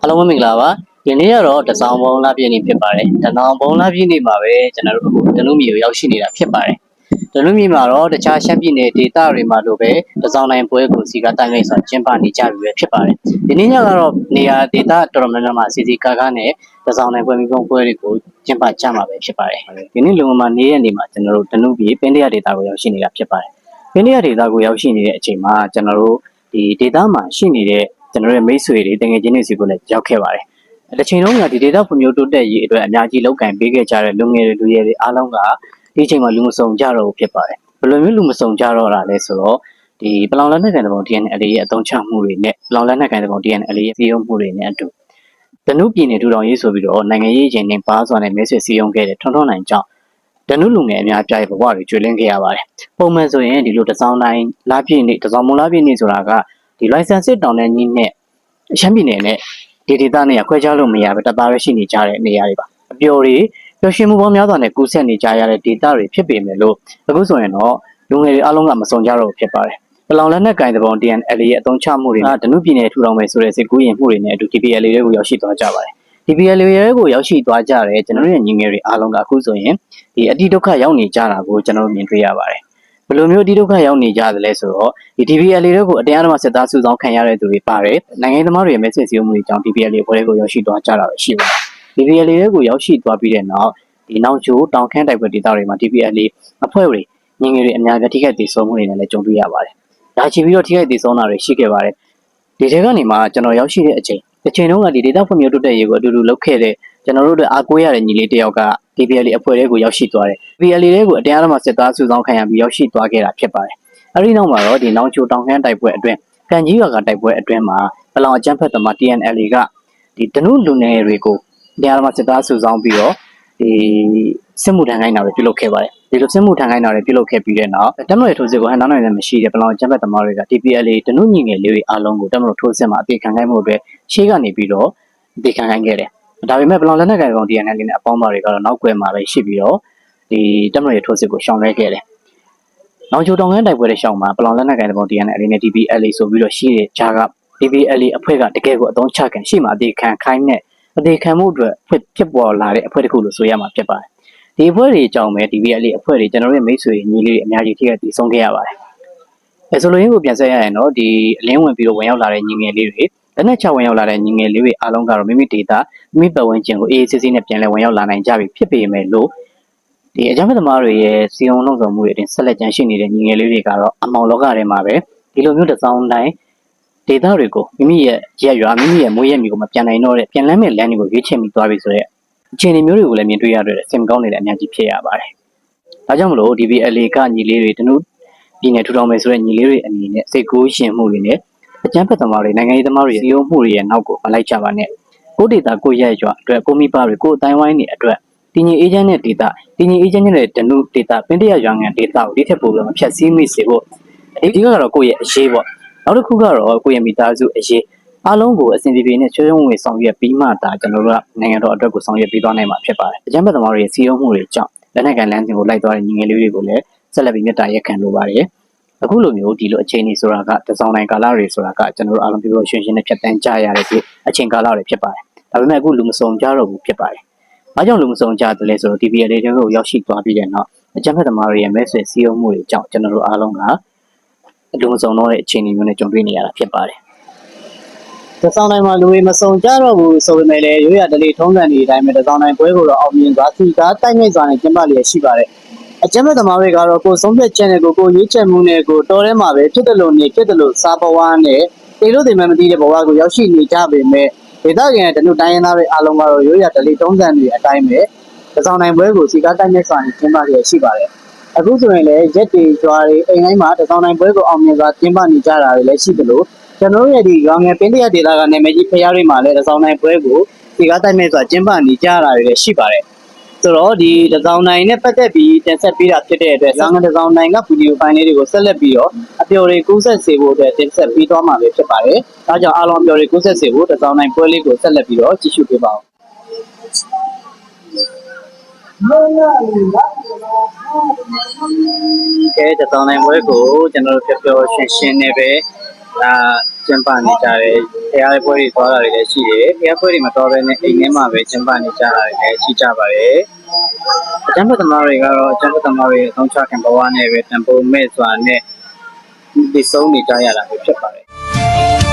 အားလုံးပဲမင်္ဂလာပါဒီနေ့ကတော့တစောင်းဘုံလာပြည့်နေ့ဖြစ်ပါတယ်တစောင်းဘုံလာပြည့်နေ့မှာပဲကျွန်တော်တို့အခုတနုမြေကိုရောက်ရှိနေတာဖြစ်ပါတယ်တနုမြေမှာတော့တခြားရှမ်းပြည်နယ်ဒေသတွေမှာလိုပဲတစောင်းနိုင်ပွဲကိုစီကတိုင်းလိုက်ဆိုကျင်းပနေကြပြီပဲဖြစ်ပါတယ်ဒီနေ့ညကတော့နေရာဒေသတော်တော်များများမှာစီစီကားကားနဲ့တစောင်းနိုင်ပွဲမိဘပွဲတွေကိုကျင်းပကြမှာပဲဖြစ်ပါတယ်ဒီနေ့လုံမှာနေရက်နေမှာကျွန်တော်တို့တနုမြေပင်တရဒေသကိုရောက်ရှိနေတာဖြစ်ပါတယ်ပင်တရဒေသကိုရောက်ရှိနေတဲ့အချိန်မှာကျွန်တော်တို့ဒီဒေသမှာရှိနေတဲ့ ကျွန်တော်တို့ရဲ့မိတ်ဆွေတွေတငယ်ချင်းတွေစီကိုလည်းရောက်ခဲ့ပါတယ်တစ်ချိန်လုံးကဒီဒေတာဖွံ့ဖြိုးတိုးတက်ရေးအတွက်အများကြီးလုပ်ကင်ပေးခဲ့ကြတဲ့လူငယ်တွေလူရဲတွေအားလုံးကဒီအချိန်မှာလူမစုံကြတော့ဘူးဖြစ်ပါတယ်ဘယ်လိုမျိုးလူမစုံကြတော့တာလဲဆိုတော့ဒီပလောင်လက်နက်ကန်တပုံ DNL ရဲ့အသုံးချမှုတွေနဲ့ပလောင်လက်နက်ကန်တပုံ DNL ရဲ့စီယုံမှုတွေနဲ့အတူတနုပြည်နယ်ထူထောင်ရေးဆိုပြီးတော့နိုင်ငံရေးချင်းနဲ့ပါစွာနဲ့မဲဆွေစီယုံခဲ့တဲ့ထွန်းထွန်းနိုင်ကြောင့်တနုလူငယ်အများပြားရဲ့ဘဝတွေကျွေးလင်းခဲ့ရပါတယ်ပုံမှန်ဆိုရင်ဒီလိုတစောင်းတိုင်းလာပြည့်နေ့တစောင်းမုံလာပြည့်နေ့ဆိုတာက ဒီ license စစ်တောင်းတဲ့ညီနဲ့ရှမ်းပြည်နယ်နဲ့ဒီဒေသနဲ့ခွဲခြားလို့မရပဲတသားပဲရှိနေကြတဲ့နေရာတွေပါအပျော်တွေပျော်ရွှင်မှုပေါင်းများစွာနဲ့ကူးဆက်နေကြရတဲ့ဒေသတွေဖြစ်ပေမဲ့လို့အခုဆိုရင်တော့လူငယ်တွေအလုံးကမစုံကြတော့ဘူးဖြစ်ပါတယ်ပလောင်လက်နက်ကင်တပုံ DNL ရဲ့အသုံးချမှုတွေကဒနုပြည်နယ်ထူထောင်မယ်ဆိုတဲ့စိတ်ကူးရင်မှုတွေနဲ့အတူ DPL တွေကိုရောက်ရှိသွားကြပါတယ် DPL တွေကိုရောက်ရှိသွားကြတယ်ကျွန်တော်တို့ရဲ့ညီငယ်တွေအားလုံးကအခုဆိုရင်ဒီအတိဒုက္ခရောက်နေကြတာကိုကျွန်တော်တို့မြင်တွေ့ရပါတယ် ဘယ်လိုမျိုးအတိဒုက္ခရောက်နေကြသလဲဆိုတော့ဒီ DPL တွေကိုအတရားဓမ္မစစ်သားစုဆောင်းခံရတဲ့သူတွေပါတယ်နိုင်ငံသမားတွေရဲ့ message စီးမှုတွေကြောင့် DPL ဘွဲတွေကိုရောက်ရှိသွားကြတာပဲရှိပါတယ် DPL တွေကိုရောက်ရှိသွားပြီးတဲ့နောက်ဒီနောက်ကျိုးတောင်ခမ်းတိုက်ပွဲဒေသတွေမှာ DPL အဖွဲ့တွေညီငယ်တွေအများကြီးထိခိုက်ဒေဆုံးမှုတွေနဲ့လည်းကြုံတွေ့ရပါတယ်ဒါချီပြီးတော့ထိခိုက်ဒေဆုံးတာတွေရှိခဲ့ပါတယ်ဒီထဲကနေမှကျွန်တော်ရောက်ရှိတဲ့အချိန်တစ်ချိန်လုံးကဒီဒေတာဖွံ့ဖြိုးတိုးတက်ရေးကိုအတူတူလုပ်ခဲ့တဲ့ ကျွန်တော်တို့တို့အားကိုးရတဲ့ညီလေးတစ်ယောက်က DPL အဖွဲ့တွေကိုရောက်ရှိသွားတယ် DPL တွေကိုအတရားဓမ္မစစ်သားစုဆောင်းခံရပြီးရောက်ရှိသွားခဲ့တာဖြစ်ပါတယ်အဲဒီနောက်မှာတော့ဒီနောင်ချိုတောင်ခမ်းတိုက်ပွဲအတွင်းကန်ကြီးရွာကတိုက်ပွဲအတွင်းမှာဘလောင်အကြမ်းဖက်သမား TNL ကဒီတနုလူငယ်တွေကိုတရားဓမ္မစစ်သားစုဆောင်းပြီးတော့ဒီစစ်မှုထမ်းခိုင်းတာတွေပြုလုပ်ခဲ့ပါတယ်ဒီလိုစစ်မှုထမ်းခိုင်းတာတွေပြုလုပ်ခဲ့ပြီးတဲ့နောက်တမန်တော်ထိုးစစ်ကိုဟန်တောင်းနိုင်တဲ့မရှိတဲ့ဘလောင်အကြမ်းဖက်သမားတွေက TPL တနုညီငယ်လေးတွေအားလုံးကိုတမန်တော်ထိုးစစ်မှာအပြေခံခိုင်းမှုအတွက်ရှေ့ကနေပြီးတော့အပြေခံခိုင်းခဲ့တယ် ဒါပေမဲ့ဘလောင်လက်နက်ကိုင်ကောင် TNL နဲ့အပေါင်းပါတွေကတော့နောက်ကွယ်မှာပဲရှိပြီးတော့ဒီတမန်တော်ထိုးစစ်ကိုရှောင်လွှဲခဲ့တယ်နောင်ချိုတောင်ကန်းတိုက်ပွဲတဲ့ရှောင်းမှာပလောင်လက်နက်ကိုင်တဲ့ပုံ DNL နဲ့ DPL ဆိုပြီးတော့ရှိတဲ့ဂျာက DPL အဖွဲ့ကတကယ်ကိုအသုံးချခံရှိမှအသေးခံခိုင်းနဲ့အသေးခံမှုအတွက်ဖြစ်ဖြစ်ပေါ်လာတဲ့အဖွဲ့တစ်ခုလို့ဆိုရမှာဖြစ်ပါတယ်ဒီအဖွဲ့တွေအကြောင်းပဲ DPL အဖွဲ့တွေကျွန်တော်တို့ရဲ့မိတ်ဆွေညီလေးတွေအများကြီးထိခိုက်ပြီးဆုံးခဲ့ရပါတယ်အဲဆိုလိုရင်းကိုပြန်ဆက်ရရင်တော့ဒီအလင်းဝင်ပြီးတော့ဝင်ရောက်လာတဲ့ညီငယ်လေးတွေလက်နက်ချဝင်ရောက်လာတဲ့ညီငယ်လေးတွေအားလုံးကတော့မိမိဒေတာ မိမိပတ်ဝန်းကျင်ကိုအေးအေးဆေးဆေးနဲ့ပြန်လည်ဝင်ရောက်လာနိုင်ကြပြီဖြစ်ပေမဲ့လို့ဒီအကြမ်းဖက်သမားတွေရဲ့စီယုံလုံးဆောင်မှုတွေအတင်ဆက်လက်ကြန့်ရှိနေတဲ့ညီငယ်လေးတွေကတော့အမောင်လောကထဲမှာပဲဒီလိုမျိုးတစ်စောင်းတိုင်းဒေသတွေကိုမိမိရဲ့ရက်ရွာမိမိရဲ့မွေးရက်မျိုးကိုမပြန်နိုင်တော့တဲ့ပြန်လန်းမဲ့လမ်းတွေကိုရွေးချယ်မိသွားပြီဆိုတော့အခြေအနေမျိုးတွေကိုလည်းမြင်တွေ့ရတဲ့စင်ကောင်းနေတဲ့အများကြီးဖြစ်ရပါတယ်။ဒါကြောင့်မလို့ DBLA ကညီလေးတွေတနုပြည်နယ်ထူထောင်မယ်ဆိုတဲ့ညီလေးတွေအနေနဲ့စိတ်ကူးရှင်မှုတွေနဲ့အကြမ်းဖက်သမားတွေနိုင်ငံရေးသမားတွေစီယုံမှုတွေရဲ့နောက်ကိုမလိုက်ကြပါနဲ့။ ကိုဒေတာကိုရက်ရွာအတွက်ကိုမိပါတွေကိုအတိုင်းဝိုင်းတွေအတွက်တင်းကြီးအေဂျင့်နဲ့ဒေတာတင်းကြီးအေဂျင့်နဲ့တနုဒေတာပင်တရရွာငံဒေတာကိုဒီထက်ပိုပြီးမဖြတ်စည်းမိစေဖို့အဓိကတော့ကိုယ့်ရဲ့အရေးပေါ့နောက်တစ်ခုကတော့ကိုယ့်ရဲ့မိသားစုအရေးအားလုံးကိုအစဉ်ပြေပြေနဲ့ချွေးချွေးဝင်ဆောင်ရွက်ပြီးမှဒါကျွန်တော်တို့ကနိုင်ငံတော်အတွက်ကိုဆောင်ရွက်ပြီးသွားနိုင်မှာဖြစ်ပါတယ်အကြမ်းဖက်သမားတွေရဲ့စီယုံမှုတွေကြောင့်လက်နက်ကန်လမ်းစဉ်ကိုလိုက်သွားတဲ့ညီငယ်လေးတွေကိုလည်းဆက်လက်ပြီးမြတ်တာရက်ခံလိုပါတယ်အခုလိုမျိုးဒီလိုအချိန်ကြီးဆိုတာကတစောင်းတိုင်းကာလတွေဆိုတာကကျွန်တော်တို့အားလုံးပြောလို့ရှင်းရှင်းနဲ့ဖြတ်တန်းကြရတဲ့ဒီအချိန်ကာလတွေဖြစ်ပါတယ် ဒါပေမဲ့အခုလူမစုံကြတော့ဘူးဖြစ်ပါတယ်။ဘာကြောင့်လူမစုံကြတယ်လဲဆိုတော့ DPL တွေကိုရောက်ရှိသွားပြီးတဲ့နောက်အကြမ်းဖက်သမားတွေရဲ့ message စီးရုံမှုတွေကြောင့်ကျွန်တော်တို့အားလုံးကလူမစုံတော့တဲ့အခြေအနေမျိုးနဲ့ကြုံတွေ့နေရတာဖြစ်ပါတယ်။တဆောင်တိုင်းမှာလူတွေမစုံကြတော့ဘူးဆိုပေမဲ့လည်းရိုးရဒလေးထုံးစံတွေအတိုင်းပဲတဆောင်တိုင်းပွဲကိုတော့အောင်မြင်သွားစီကားတိုက်မြိုက်စွာနဲ့ကျင်းပလျက်ရှိပါတယ်။အကြမ်းဖက်သမားတွေကတော့ကိုယ်ဆုံးဖြတ်ချက်နဲ့ကိုယ်ကိုရွေးချယ်မှုနဲ့ကိုတော်ထဲမှာပဲဖြစ်တယ်လို့နေဖြစ်တယ်လို့စားဘဝနဲ့တေလို့တေမှမသိတဲ့ဘဝကိုရောက်ရှိနေကြပေမဲ့ ဒေသခံတနုတိုင်းရင်းသားတွေအားလုံးကတော့ရိုးရာဒလီတုံးစံတွေအတိုင်းပဲတစောင်းနိုင်ပွဲကိုစီကားတိုက်မြက်စွာနဲ့ကျင်းပရရှိပါတယ်။အခုဆိုရင်လည်းရက်တွေကြွားတွေအိမ်တိုင်းမှာတစောင်းနိုင်ပွဲကိုအောင်မြင်စွာကျင်းပနေကြတာတွေလည်းရှိသလိုကျွန်တော်တို့ရဲ့ဒီရောင်ငယ်ပင်းတရဒေသကနာမည်ကြီးဖျားတွေမှာလည်းတစောင်းနိုင်ပွဲကိုစီကားတိုက်မြက်စွာကျင်းပနေကြတာတွေလည်းရှိပါတယ်။ ဆိုတော့ဒီတစောင်းနိုင်နဲ့ပတ်သက်ပြီးတင်ဆက်ပေးတာဖြစ်တဲ့အတွက်ရောင်ငယ်တစောင်းနိုင်ကဗီဒီယိုဖိုင်လေးတွေကိုဆက်လက်ပြီးတော့အပျော်တွေကူးဆက်စေဖို့အတွက်တင်ဆက်ပေးသွားမှာပဲဖြစ်ပါတယ်။ဒါကြောင့်အားလုံးအပျော်တွေကူးဆက်စေဖို့တစောင်းနိုင်ပွဲလေးကိုဆက်လက်ပြီးတော့ကြည့်ရှုပေးပါဦးကဲတစောင်းနိုင်ပွဲကိုကျွန်တော်တို့ပျော်ပျော်ရွှင်ရွှင်နဲ့ပဲအာ ကျင်းပနေကြတယ်။တရားပွဲတွေသွားတာတွေလည်းရှိတယ်။တရားပွဲတွေမတော်ဘဲနဲ့အိမ်ထဲမှာပဲကျင်းပနေကြတာတွေလည်းရှိကြပါတယ်။အကျန်းဖတ်သမားတွေကတော့အကျန်းဖတ်သမားတွေရဲ့အသုံးချခင်ဘဝနဲ့ပဲတန်ဖိုးမဲ့စွာနဲ့ဒီဆုံးနေကြရတာပဲဖြစ်ပါတယ်။